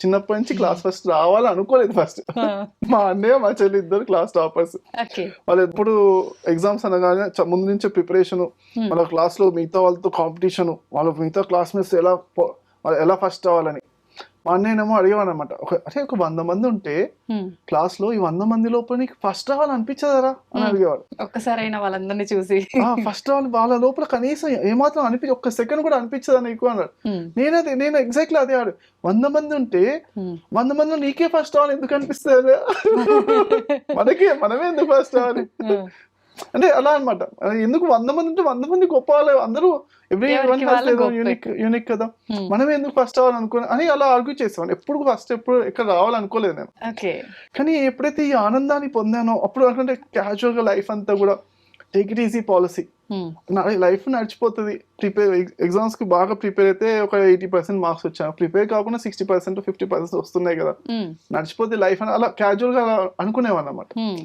చిన్నప్పటి నుంచి class first రావాలి అనుకోలేదు ఫస్ట్ మా అన్నయ్య మా చెల్లి ఇద్దరు క్లాస్ టాపర్స్ వాళ్ళు ఎప్పుడు ఎగ్జామ్స్ అనగానే ముందు నుంచే ప్రిపరేషన్ Hmm. వాళ్ళ క్లాస్లో మిగతా వాళ్ళతో కాంపిటీషన్ వాళ్ళ మిగతా క్లాస్మేట్స్ ఎలా ఎలా ఫస్ట్ అవ్వాలని మా అన్నయ్యనేమో అడిగేవాడు అనమాట ఒక అరే ఒక వంద మంది ఉంటే క్లాస్లో ఈ వంద మంది లోపల నీకు ఫస్ట్ రావాలి అనిపించదరా అని. అడిగేవాడు ఒక్కసారైనా వాళ్ళందరినీ చూసి. ఫస్ట్ రావాలి వాళ్ళ లోపల కనీసం ఏమాత్రం అనిపించి ఒక్క సెకండ్ కూడా అనిపించదా నీకు అన్నాడు. నేనదే నేను ఎగ్జాక్ట్లీ అదే ఆడు వంద మంది ఉంటే. వంద మంది నీకే ఫస్ట్ రావాలి ఎందుకు అనిపిస్తుంది మనకే మనమే ఎందుకు ఫస్ట్ రావాలి? ఉమ్, అంటే అలా అన్నమాట. ఎందుకు వంద మంది ఉంటే వంద మంది గొప్ప వాళ్ళు అందరూ ఎవ్రీ వన్. యూనిక్ యూనిక్ కదా. ఉమ్. మనమే ఎందుకు ఫస్ట్ అవ్వాలనుకో అని అలా ఆర్గ్యూ చేసేవాడిని ఎప్పుడు ఫస్ట్ ఎప్పుడు ఎక్కడ రావాలనుకోలేదు నేను. కానీ ఎప్పుడైతే ఈ ఆనందాన్ని పొందానో అప్పుడు అంటే క్యాజువల్గా లైఫ్ అంతా కూడా టేక్ ఇట్ ఈజీ పాలసీ నా లైఫ్ నడిచిపోతుంది. ప్రిపేర్ ఎగ్జామ్స్కి బాగా ప్రిపేర్ అయితే ఒక ఎయిటీ పర్సెంట్ మార్క్స్ వచ్చాను ప్రిపేర్ కాకుండా సిక్స్టీ పర్సెంట్ ఫిఫ్టీ పర్సెంట్ వస్తున్నాయి కదా. ఉమ్, నడిచిపోతే లైఫ్ అని అలా క్యాజువల్గా అలా అనుకునేవాడిని అనమాట ఉమ్,